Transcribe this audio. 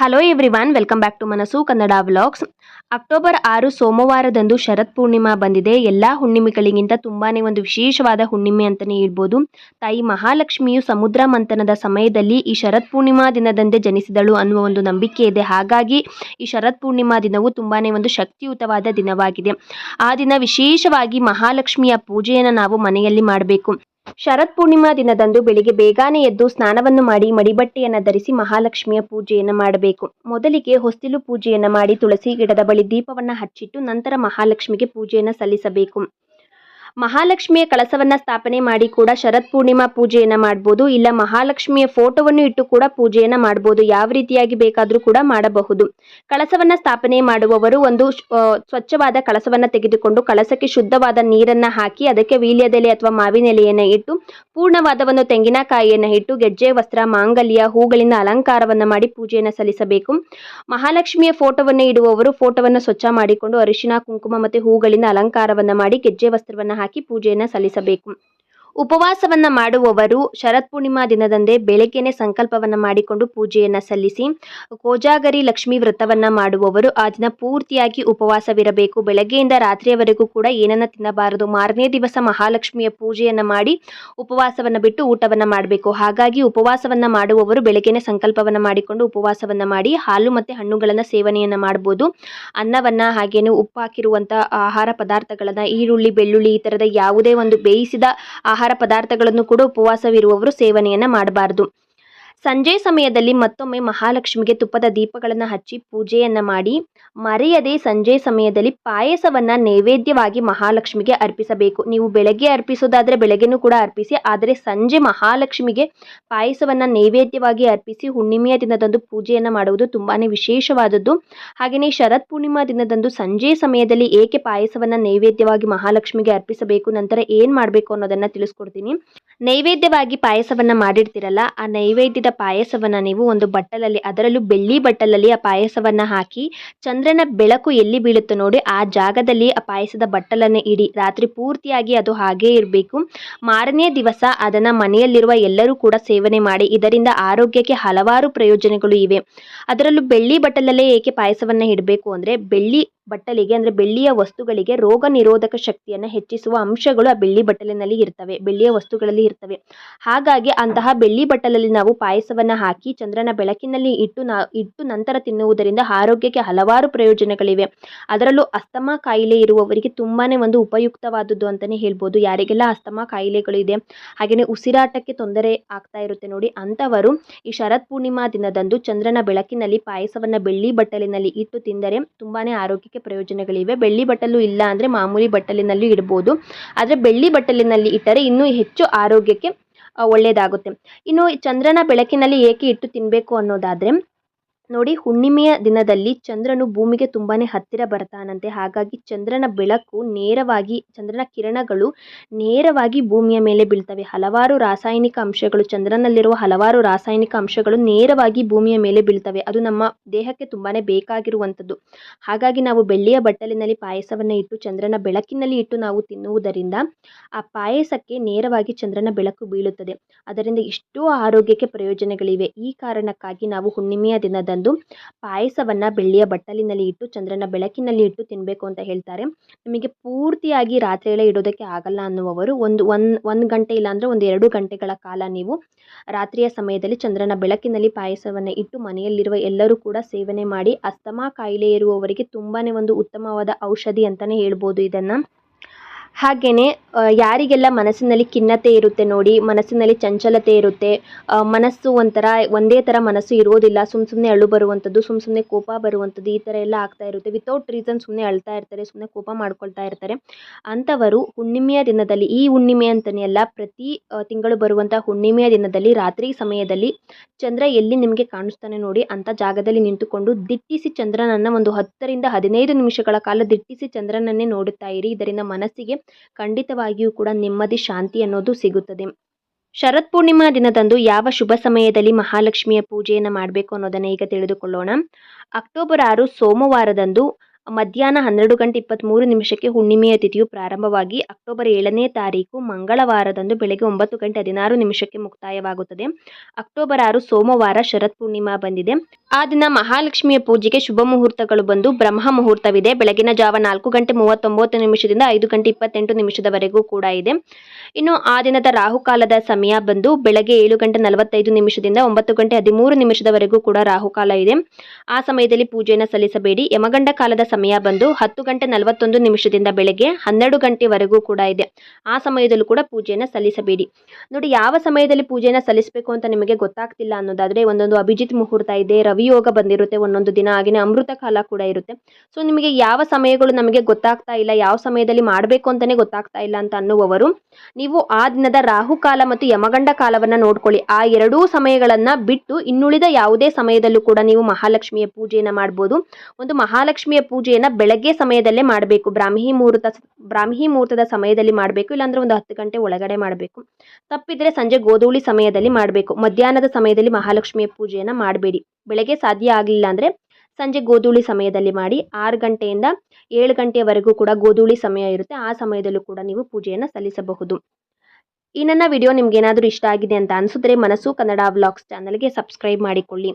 Hello everyone welcome back to Manassu Kannada vlogs October ಆರು ಸೋಮವಾರದಂದು ಶರತ್ ಪೂರ್ಣಿಮಾ ಬಂದಿದೆ. ಎಲ್ಲ ಹುಣ್ಣಿಮೆಗಳಿಗಿಂತ ತುಂಬಾನೇ ಒಂದು ವಿಶೇಷವಾದ ಹುಣ್ಣಿಮೆ ಅಂತಲೇ ಹೇಳ್ಬೋದು. ತಾಯಿ ಮಹಾಲಕ್ಷ್ಮಿಯು ಸಮುದ್ರ ಮಂಥನದ ಸಮಯದಲ್ಲಿ ಈ ಶರತ್ ಪೂರ್ಣಿಮಾ ದಿನದಂದೇ ಜನಿಸಿದಳು ಅನ್ನುವ ಒಂದು ನಂಬಿಕೆ ಇದೆ. ಹಾಗಾಗಿ ಈ ಶರತ್ ಪೂರ್ಣಿಮಾ ದಿನವು ತುಂಬಾನೇ ಒಂದು ಶಕ್ತಿಯುತವಾದ ದಿನವಾಗಿದೆ. ಆ ದಿನ ವಿಶೇಷವಾಗಿ ಮಹಾಲಕ್ಷ್ಮಿಯ ಪೂಜೆಯನ್ನು ನಾವು ಮನೆಯಲ್ಲಿ ಮಾಡಬೇಕು. ಶರತ್ ಪೂರ್ಣಿಮಾ ದಿನದಂದು ಬೆಳಿಗ್ಗೆ ಬೇಗನೆ ಎದ್ದು ಸ್ನಾನವನ್ನು ಮಾಡಿ ಮಡಿಬಟ್ಟೆಯನ್ನು ಧರಿಸಿ ಮಹಾಲಕ್ಷ್ಮಿಯ ಪೂಜೆಯನ್ನು ಮಾಡಬೇಕು. ಮೊದಲಿಗೆ ಹೊಸ್ತಿಲು ಪೂಜೆಯನ್ನು ಮಾಡಿ ತುಳಸಿ ಗಿಡದ ಬಳಿ ದೀಪವನ್ನು ಹಚ್ಚಿಟ್ಟು ನಂತರ ಮಹಾಲಕ್ಷ್ಮಿಗೆ ಪೂಜೆಯನ್ನು ಸಲ್ಲಿಸಬೇಕು. ಮಹಾಲಕ್ಷ್ಮಿಯ ಕಳಸವನ್ನು ಸ್ಥಾಪನೆ ಮಾಡಿ ಕೂಡ ಶರತ್ ಪೂರ್ಣಿಮಾ ಪೂಜೆಯನ್ನ ಮಾಡ್ಬೋದು. ಇಲ್ಲ ಮಹಾಲಕ್ಷ್ಮಿಯ ಫೋಟೋವನ್ನು ಇಟ್ಟು ಕೂಡ ಪೂಜೆಯನ್ನ ಮಾಡ್ಬೋದು. ಯಾವ ರೀತಿಯಾಗಿ ಬೇಕಾದರೂ ಕೂಡ ಮಾಡಬಹುದು. ಕಳಸವನ್ನು ಸ್ಥಾಪನೆ ಮಾಡುವವರು ಒಂದು ಸ್ವಚ್ಛವಾದ ಕಳಸವನ್ನು ತೆಗೆದುಕೊಂಡು ಕಳಸಕ್ಕೆ ಶುದ್ಧವಾದ ನೀರನ್ನ ಹಾಕಿ ಅದಕ್ಕೆ ವೀಳ್ಯದೆಲೆ ಅಥವಾ ಮಾವಿನ ಎಲೆಯನ್ನ ಇಟ್ಟು ಪೂರ್ಣವಾದ ಒಂದು ತೆಂಗಿನಕಾಯಿಯನ್ನ ಇಟ್ಟು, ಗೆಜ್ಜೆ, ವಸ್ತ್ರ, ಮಾಂಗಲ್ಯ, ಹೂಗಳಿಂದ ಅಲಂಕಾರವನ್ನ ಮಾಡಿ ಪೂಜೆಯನ್ನ ಸಲ್ಲಿಸಬೇಕು. ಮಹಾಲಕ್ಷ್ಮಿಯ ಫೋಟೋವನ್ನು ಇಡುವವರು ಫೋಟೋವನ್ನು ಸ್ವಚ್ಛ ಮಾಡಿಕೊಂಡು ಅರಿಶಿನ ಕುಂಕುಮ ಮತ್ತು ಹೂಗಳಿಂದ ಅಲಂಕಾರವನ್ನ ಮಾಡಿ ಗೆಜ್ಜೆ, ವಸ್ತ್ರವನ್ನ ಹಾಕಿ ಪೂಜೆಯನ್ನ ಸಲ್ಲಿಸಬೇಕು ಉಪವಾಸವನ್ನ ಮಾಡುವವರು ಶರತ್ ಪೂರ್ಣಿಮಾ ದಿನದಂದೇ ಬೆಳಗ್ಗೆನೆ ಸಂಕಲ್ಪವನ್ನ ಮಾಡಿಕೊಂಡು ಪೂಜೆಯನ್ನ ಸಲ್ಲಿಸಿ ಕೋಜಾಗರಿ ಲಕ್ಷ್ಮಿ ವ್ರತವನ್ನ ಮಾಡುವವರು ಆ ದಿನ ಪೂರ್ತಿಯಾಗಿ ಉಪವಾಸವಿರಬೇಕು. ಬೆಳಗ್ಗೆಯಿಂದ ರಾತ್ರಿಯವರೆಗೂ ಕೂಡ ಏನನ್ನ ತಿನ್ನಬಾರದು. ಮಾರನೇ ದಿವಸ ಮಹಾಲಕ್ಷ್ಮಿಯ ಪೂಜೆಯನ್ನ ಮಾಡಿ ಉಪವಾಸವನ್ನ ಬಿಟ್ಟು ಊಟವನ್ನ ಮಾಡಬೇಕು. ಹಾಗಾಗಿ ಉಪವಾಸವನ್ನ ಮಾಡುವವರು ಬೆಳಗ್ಗೆನೆ ಸಂಕಲ್ಪವನ್ನ ಮಾಡಿಕೊಂಡು ಉಪವಾಸವನ್ನ ಮಾಡಿ ಹಾಲು ಮತ್ತೆ ಹಣ್ಣುಗಳನ್ನ ಸೇವನೆಯನ್ನ ಮಾಡಬಹುದು ಅನ್ನವನ್ನ ಹಾಗೇನು ಉಪ್ಪು ಹಾಕಿರುವಂತಹ ಆಹಾರ ಪದಾರ್ಥಗಳನ್ನ ಈರುಳ್ಳಿ, ಬೆಳ್ಳುಳ್ಳಿ ಈ ತರದ ಯಾವುದೇ ಒಂದು ಬೇಯಿಸಿದ ಆಹಾರ ಪದಾರ್ಥಗಳನ್ನು ಕೂಡ ಉಪವಾಸವಿರುವವರು ಸೇವನೆಯನ್ನ ಮಾಡಬಾರದು. ಸಂಜೆ ಸಮಯದಲ್ಲಿ ಮತ್ತೊಮ್ಮೆ ಮಹಾಲಕ್ಷ್ಮಿಗೆ ತುಪ್ಪದ ದೀಪಗಳನ್ನು ಹಚ್ಚಿ ಪೂಜೆಯನ್ನು ಮಾಡಿ, ಮರೆಯದೆ ಸಂಜೆ ಸಮಯದಲ್ಲಿ ಪಾಯಸವನ್ನ ನೈವೇದ್ಯವಾಗಿ ಮಹಾಲಕ್ಷ್ಮಿಗೆ ಅರ್ಪಿಸಬೇಕು. ನೀವು ಬೆಳಗ್ಗೆ ಅರ್ಪಿಸೋದಾದ್ರೆ ಬೆಳಗ್ಗೆನೂ ಕೂಡ ಅರ್ಪಿಸಿ, ಆದರೆ ಸಂಜೆ ಮಹಾಲಕ್ಷ್ಮಿಗೆ ಪಾಯಸವನ್ನ ನೈವೇದ್ಯವಾಗಿ ಅರ್ಪಿಸಿ, ಹುಣ್ಣಿಮೆಯ ದಿನದಂದು ಪೂಜೆಯನ್ನು ಮಾಡುವುದು ತುಂಬಾನೇ ವಿಶೇಷವಾದದ್ದು. ಹಾಗೆಯೇ ಶರತ್ ಪೂರ್ಣಿಮಾ ದಿನದಂದು ಸಂಜೆ ಸಮಯದಲ್ಲಿ ಏಕೆ ಪಾಯಸವನ್ನ ನೈವೇದ್ಯವಾಗಿ ಮಹಾಲಕ್ಷ್ಮಿಗೆ ಅರ್ಪಿಸಬೇಕು, ನಂತರ ಏನು ಮಾಡಬೇಕು ಅನ್ನೋದನ್ನ ತಿಳಿಸ್ಕೊಡ್ತೀನಿ. ನೈವೇದ್ಯವಾಗಿ ಪಾಯಸವನ್ನು ಮಾಡಿರ್ತೀರಲ್ಲ, ಆ ನೈವೇದ್ಯದ ಪಾಯಸವನ್ನು ನೀವು ಒಂದು ಬಟ್ಟಲಲ್ಲಿ, ಅದರಲ್ಲೂ ಬೆಳ್ಳಿ ಬಟ್ಟಲಲ್ಲಿ ಆ ಪಾಯಸವನ್ನು ಹಾಕಿ, ಚಂದ್ರನ ಬೆಳಕು ಎಲ್ಲಿ ಬೀಳುತ್ತೋ ನೋಡಿ, ಆ ಜಾಗದಲ್ಲಿ ಆ ಪಾಯಸದ ಬಟ್ಟಲನ್ನು ಇಡಿ. ರಾತ್ರಿ ಪೂರ್ತಿಯಾಗಿ ಅದು ಹಾಗೇ ಇರಬೇಕು. ಮಾರನೇ ದಿವಸ ಅದನ್ನು ಮನೆಯಲ್ಲಿರುವ ಎಲ್ಲರೂ ಕೂಡ ಸೇವನೆ ಮಾಡಿ, ಇದರಿಂದ ಆರೋಗ್ಯಕ್ಕೆ ಹಲವಾರು ಪ್ರಯೋಜನಗಳು ಇವೆ. ಅದರಲ್ಲೂ ಬೆಳ್ಳಿ ಬಟ್ಟಲಲ್ಲೇ ಏಕೆ ಪಾಯಸವನ್ನು ಇಡಬೇಕು ಅಂದ್ರೆ, ಬೆಳ್ಳಿ ಬಟ್ಟಲಿಗೆ ಅಂದ್ರೆ ಬೆಳ್ಳಿಯ ವಸ್ತುಗಳಿಗೆ ರೋಗ ನಿರೋಧಕ ಶಕ್ತಿಯನ್ನು ಹೆಚ್ಚಿಸುವ ಅಂಶಗಳು ಆ ಬೆಳ್ಳಿ ಬಟ್ಟಲಿನಲ್ಲಿ ಇರ್ತವೆ. ಬೆಳ್ಳಿಯ ವಸ್ತುಗಳಲ್ಲಿ ಇರ್ತವೆ. ಹಾಗಾಗಿ ಅಂತಹ ಬೆಳ್ಳಿ ಬಟ್ಟಲಲ್ಲಿ ನಾವು ಪಾಯಸವನ್ನ ಹಾಕಿ ಚಂದ್ರನ ಬೆಳಕಿನಲ್ಲಿ ಇಟ್ಟು ನಾ, ಇಟ್ಟು ನಂತರ ತಿನ್ನುವುದರಿಂದ ಆರೋಗ್ಯಕ್ಕೆ ಹಲವಾರು ಪ್ರಯೋಜನಗಳಿವೆ. ಅದರಲ್ಲೂ ಅಸ್ತಮಾ ಕಾಯಿಲೆ ಇರುವವರಿಗೆ ತುಂಬಾನೇ ಒಂದು ಉಪಯುಕ್ತವಾದದ್ದು ಅಂತಾನೆ ಹೇಳ್ಬೋದು. ಯಾರಿಗೆಲ್ಲ ಅಸ್ತಮಾ ಕಾಯಿಲೆಗಳು ಇದೆ ಹಾಗೆಯೇ ಉಸಿರಾಟಕ್ಕೆ ತೊಂದರೆ ಆಗ್ತಾ ಇರುತ್ತೆ ನೋಡಿ, ಅಂಥವರು ಈ ಶರತ್ ಪೂರ್ಣಿಮಾ ದಿನದಂದು ಚಂದ್ರನ ಬೆಳಕಿನಲ್ಲಿ ಪಾಯಸವನ್ನ ಬೆಳ್ಳಿ ಬಟ್ಟಲಿನಲ್ಲಿ ಇಟ್ಟು ತಿಂದರೆ ತುಂಬಾನೇ ಆರೋಗ್ಯಕ್ಕೆ ಪ್ರಯೋಜನಗಳಿವೆ. ಬೆಳ್ಳಿ ಬಟ್ಟಲು ಇಲ್ಲ ಅಂದ್ರೆ ಮಾಮೂಲಿ ಬಟ್ಟಲಿನಲ್ಲಿ ಇಡಬಹುದು ಆದರೆ ಬೆಳ್ಳಿ ಬಟ್ಟಲಿನಲ್ಲಿ ಇಟ್ಟರೆ ಇನ್ನೂ ಹೆಚ್ಚು ಆರೋಗ್ಯಕ್ಕೆ ಒಳ್ಳೆಯದಾಗುತ್ತೆ ಇನ್ನು ಚಂದ್ರನ ಬೆಳಕಿನಲ್ಲಿ ಏಕೆ ಇಟ್ಟು ತಿನ್ನಬೇಕು ಅನ್ನೋದಾದ್ರೆ ನೋಡಿ, ಹುಣ್ಣಿಮೆಯ ದಿನದಲ್ಲಿ ಚಂದ್ರನು ಭೂಮಿಗೆ ತುಂಬಾನೇ ಹತ್ತಿರ ಬರ್ತಾನಂತೆ. ಹಾಗಾಗಿ ಚಂದ್ರನ ಬೆಳಕು ನೇರವಾಗಿ, ಚಂದ್ರನ ಕಿರಣಗಳು ನೇರವಾಗಿ ಭೂಮಿಯ ಮೇಲೆ ಬೀಳ್ತವೆ. ಹಲವಾರು ರಾಸಾಯನಿಕ ಅಂಶಗಳು, ಚಂದ್ರನಲ್ಲಿರುವ ಹಲವಾರು ರಾಸಾಯನಿಕ ಅಂಶಗಳು ನೇರವಾಗಿ ಭೂಮಿಯ ಮೇಲೆ ಬೀಳ್ತವೆ. ಅದು ನಮ್ಮ ದೇಹಕ್ಕೆ ತುಂಬಾನೇ ಬೇಕಾಗಿರುವಂಥದ್ದು. ಹಾಗಾಗಿ ನಾವು ಬೆಳ್ಳಿಯ ಬಟ್ಟಲಿನಲ್ಲಿ ಪಾಯಸವನ್ನು ಇಟ್ಟು, ಚಂದ್ರನ ಬೆಳಕಿನಲ್ಲಿ ಇಟ್ಟು ನಾವು ತಿನ್ನುವುದರಿಂದ ಆ ಪಾಯಸಕ್ಕೆ ನೇರವಾಗಿ ಚಂದ್ರನ ಬೆಳಕು ಬೀಳುತ್ತದೆ. ಅದರಿಂದ ಎಷ್ಟೋ ಆರೋಗ್ಯಕ್ಕೆ ಪ್ರಯೋಜನಗಳಿವೆ. ಈ ಕಾರಣಕ್ಕಾಗಿ ನಾವು ಹುಣ್ಣಿಮೆಯ ದಿನದಂದು ಪಾಯಸವನ್ನ ಬೆಳ್ಳಿಯ ಬಟ್ಟಲಿನಲ್ಲಿ ಇಟ್ಟು, ಚಂದ್ರನ ಬೆಳಕಿನಲ್ಲಿ ಇಟ್ಟು ತಿನ್ನಬೇಕು ಅಂತ ಹೇಳ್ತಾರೆ. ನಿಮಗೆ ಪೂರ್ತಿಯಾಗಿ ರಾತ್ರಿ ಎಲ್ಲ ಇಡೋದಕ್ಕೆ ಆಗಲ್ಲ ಅನ್ನುವವರು ಒಂದು ಒಂದು ಒಂದು ಗಂಟೆ ಇಲ್ಲಾಂದರೆ ಒಂದು ಎರಡು ಗಂಟೆಗಳ ಕಾಲ ನೀವು ರಾತ್ರಿಯ ಸಮಯದಲ್ಲಿ ಚಂದ್ರನ ಬೆಳಕಿನಲ್ಲಿ ಪಾಯಸವನ್ನು ಇಟ್ಟು ಮನೆಯಲ್ಲಿರುವ ಎಲ್ಲರೂ ಕೂಡ ಸೇವನೆ ಮಾಡಿ, ಅಸ್ತಮಾ ಕಾಯಿಲೆ ಇರುವವರಿಗೆ ತುಂಬಾನೇ ಒಂದು ಉತ್ತಮವಾದ ಔಷಧಿ ಅಂತಾನೆ ಹೇಳ್ಬೋದು ಇದನ್ನ. ಹಾಗೆಯೇ ಯಾರಿಗೆಲ್ಲ ಮನಸ್ಸಿನಲ್ಲಿ ಖಿನ್ನತೆ ಇರುತ್ತೆ ನೋಡಿ, ಮನಸ್ಸಿನಲ್ಲಿ ಚಂಚಲತೆ ಇರುತ್ತೆ ಮನಸ್ಸು ಒಂಥರ ಒಂದೇ ಥರ ಮನಸ್ಸು ಇರೋದಿಲ್ಲ ಸುಮ್ಮ ಸುಮ್ಮನೆ ಅಳು ಬರುವಂಥದ್ದು ಸುಮ್ಮ ಸುಮ್ಮನೆ ಕೋಪ ಬರುವಂಥದ್ದು ಈ ಥರ ಎಲ್ಲ ಆಗ್ತಾ ಇರುತ್ತೆ. ವಿತೌಟ್ ರೀಸನ್ ಸುಮ್ಮನೆ ಅಳ್ತಾ ಇರ್ತಾರೆ ಸುಮ್ಮನೆ ಕೋಪ ಮಾಡ್ಕೊಳ್ತಾ ಇರ್ತಾರೆ. ಅಂಥವರು ಹುಣ್ಣಿಮೆಯ ದಿನದಲ್ಲಿ, ಈ ಹುಣ್ಣಿಮೆ ಅಂತಲೇ ಅಲ್ಲ, ಪ್ರತಿ ತಿಂಗಳು ಬರುವಂಥ ಹುಣ್ಣಿಮೆಯ ದಿನದಲ್ಲಿ, ರಾತ್ರಿ ಸಮಯದಲ್ಲಿ ಚಂದ್ರ ಎಲ್ಲಿ ನಿಮಗೆ ಕಾಣಿಸ್ತಾನೆ ನೋಡಿ, ಅಂಥ ಜಾಗದಲ್ಲಿ ನಿಂತುಕೊಂಡು ದಿಟ್ಟಿಸಿ ಚಂದ್ರನನ್ನು ಒಂದು ಹತ್ತರಿಂದ ಹದಿನೈದು ನಿಮಿಷಗಳ ಕಾಲ ದಿಟ್ಟಿಸಿ ಚಂದ್ರನನ್ನೇ ನೋಡುತ್ತಾ ಇರಿ. ಇದರಿಂದ ಮನಸ್ಸಿಗೆ ಖಂಡಿತವಾಗಿಯೂ ಕೂಡ ನೆಮ್ಮದಿ, ಶಾಂತಿ ಅನ್ನೋದು ಸಿಗುತ್ತದೆ. ಶರತ್ ಪೂರ್ಣಿಮಾ ದಿನದಂದು ಯಾವ ಶುಭ ಸಮಯದಲ್ಲಿ ಮಹಾಲಕ್ಷ್ಮಿಯ ಪೂಜೆಯನ್ನು ಮಾಡಬೇಕು ಅನ್ನೋದನ್ನ ಈಗ ತಿಳಿದುಕೊಳ್ಳೋಣ. ಅಕ್ಟೋಬರ್ ಆರು ಸೋಮವಾರದಂದು ಮಧ್ಯಾಹ್ನ ಹನ್ನೆರಡು ಗಂಟೆ ಇಪ್ಪತ್ತ್ಮೂರು ನಿಮಿಷಕ್ಕೆ ಹುಣ್ಣಿಮೆಯ ತಿಥಿಯು ಪ್ರಾರಂಭವಾಗಿ ಅಕ್ಟೋಬರ್ ಏಳನೇ ತಾರೀಕು ಮಂಗಳವಾರದಂದು ಬೆಳಗ್ಗೆ ಒಂಬತ್ತು ಗಂಟೆ ಹದಿನಾರು ನಿಮಿಷಕ್ಕೆ ಮುಕ್ತಾಯವಾಗುತ್ತದೆ. ಅಕ್ಟೋಬರ್ ಆರು ಸೋಮವಾರ ಶರತ್ ಪೂರ್ಣಿಮಾ ಬಂದಿದೆ. ಆ ದಿನ ಮಹಾಲಕ್ಷ್ಮಿಯ ಪೂಜೆಗೆ ಶುಭ ಮುಹೂರ್ತಗಳು ಬಂದು ಬ್ರಹ್ಮ ಮುಹೂರ್ತವಿದೆ. ಬೆಳಗಿನ ಜಾವ ನಾಲ್ಕು ಗಂಟೆ ಮೂವತ್ತೊಂಬತ್ತು ನಿಮಿಷದಿಂದ ಐದು ಗಂಟೆ ಇಪ್ಪತ್ತೆಂಟು ನಿಮಿಷದವರೆಗೂ ಕೂಡ ಇದೆ. ಇನ್ನು ಆ ದಿನದ ರಾಹುಕಾಲದ ಸಮಯ ಬಂದು ಬೆಳಗ್ಗೆ ಏಳು ಗಂಟೆ ನಲವತ್ತೈದು ನಿಮಿಷದಿಂದ ಒಂಬತ್ತು ಗಂಟೆ ಹದಿಮೂರು ನಿಮಿಷದವರೆಗೂ ಕೂಡ ರಾಹುಕಾಲ ಇದೆ. ಆ ಸಮಯದಲ್ಲಿ ಪೂಜೆಯನ್ನು ಸಲ್ಲಿಸಬೇಡಿ. ಯಮಗಂಡ ಕಾಲದ ಸಮಯ ಬಂದು ಹತ್ತು ಗಂಟೆ ನಲವತ್ತೊಂದು ನಿಮಿಷದಿಂದ ಬೆಳಗ್ಗೆ ಹನ್ನೆರಡು ಗಂಟೆವರೆಗೂ ಕೂಡ ಇದೆ. ಆ ಸಮಯದಲ್ಲೂ ಕೂಡ ಪೂಜೆಯನ್ನು ಸಲ್ಲಿಸಬೇಡಿ. ನೋಡಿ, ಯಾವ ಸಮಯದಲ್ಲಿ ಪೂಜೆಯನ್ನು ಸಲ್ಲಿಸಬೇಕು ಅಂತ ನಿಮಗೆ ಗೊತ್ತಾಗ್ತಿಲ್ಲ ಅನ್ನೋದಾದರೆ ಒಂದೊಂದು ಅಭಿಜಿತ್ ಮುಹೂರ್ತ ಇದೆ ರವಿಯೋಗ ಬಂದಿರುತ್ತೆ, ಒಂದೊಂದು ದಿನ ಹಾಗೆಯೇ ಅಮೃತ ಕಾಲ ಕೂಡ ಇರುತ್ತೆ. ಸೊ ನಿಮಗೆ ಯಾವ ಸಮಯಗಳು ನಮಗೆ ಗೊತ್ತಾಗ್ತಾ ಇಲ್ಲ, ಯಾವ ಸಮಯದಲ್ಲಿ ಮಾಡಬೇಕು ಅಂತಲೇ ಗೊತ್ತಾಗ್ತಾ ಇಲ್ಲ ಅಂತ ಅನ್ನುವವರು, ನೀವು ಆ ದಿನದ ರಾಹುಕಾಲ ಮತ್ತು ಯಮಗಂಡ ಕಾಲವನ್ನು ನೋಡ್ಕೊಳ್ಳಿ. ಆ ಎರಡೂ ಸಮಯಗಳನ್ನು ಬಿಟ್ಟು ಇನ್ನುಳಿದ ಯಾವುದೇ ಸಮಯದಲ್ಲೂ ಕೂಡ ನೀವು ಮಹಾಲಕ್ಷ್ಮಿಯ ಪೂಜೆಯನ್ನು ಮಾಡ್ಬೋದು. ಒಂದು ಮಹಾಲಕ್ಷ್ಮಿಯ ಪೂಜೆಯನ್ನು ಬೆಳಗ್ಗೆ ಸಮಯದಲ್ಲೇ ಮಾಡಬೇಕು. ಬ್ರಾಹ್ಮಿ ಮುಹೂರ್ತ ಬ್ರಾಹ್ಮಿ ಮುಹೂರ್ತದ ಸಮಯದಲ್ಲಿ ಮಾಡಬೇಕು, ಇಲ್ಲಾಂದ್ರೆ ಒಂದು ಹತ್ತು ಗಂಟೆ ಒಳಗಡೆ ಮಾಡಬೇಕು. ತಪ್ಪಿದ್ರೆ ಸಂಜೆ ಗೋಧೂಳಿ ಸಮಯದಲ್ಲಿ ಮಾಡಬೇಕು. ಮಧ್ಯಾಹ್ನದ ಸಮಯದಲ್ಲಿ ಮಹಾಲಕ್ಷ್ಮಿಯ ಪೂಜೆಯನ್ನು ಮಾಡಬೇಡಿ. ಬೆಳಗ್ಗೆ ಸಾಧ್ಯ ಆಗಲಿಲ್ಲ ಅಂದರೆ ಸಂಜೆ ಗೋಧೂಳಿ ಸಮಯದಲ್ಲಿ ಮಾಡಿ. ಆರು ಗಂಟೆಯಿಂದ ಏಳು ಗಂಟೆಯವರೆಗೂ ಕೂಡ ಗೋಧೂಳಿ ಸಮಯ ಇರುತ್ತೆ. ಆ ಸಮಯದಲ್ಲೂ ಕೂಡ ನೀವು ಪೂಜೆಯನ್ನು ಸಲ್ಲಿಸಬಹುದು. ಈ ನನ್ನ ವಿಡಿಯೋ ನಿಮ್ಗೆ ಏನಾದರೂ ಇಷ್ಟ ಆಗಿದೆ ಅಂತ ಅನಿಸಿದ್ರೆ ಮನಸ್ಸು ಕನ್ನಡ ವ್ಲಾಗ್ಸ್ ಚಾನಲ್ಗೆ ಸಬ್ಸ್ಕ್ರೈಬ್ ಮಾಡಿಕೊಳ್ಳಿ.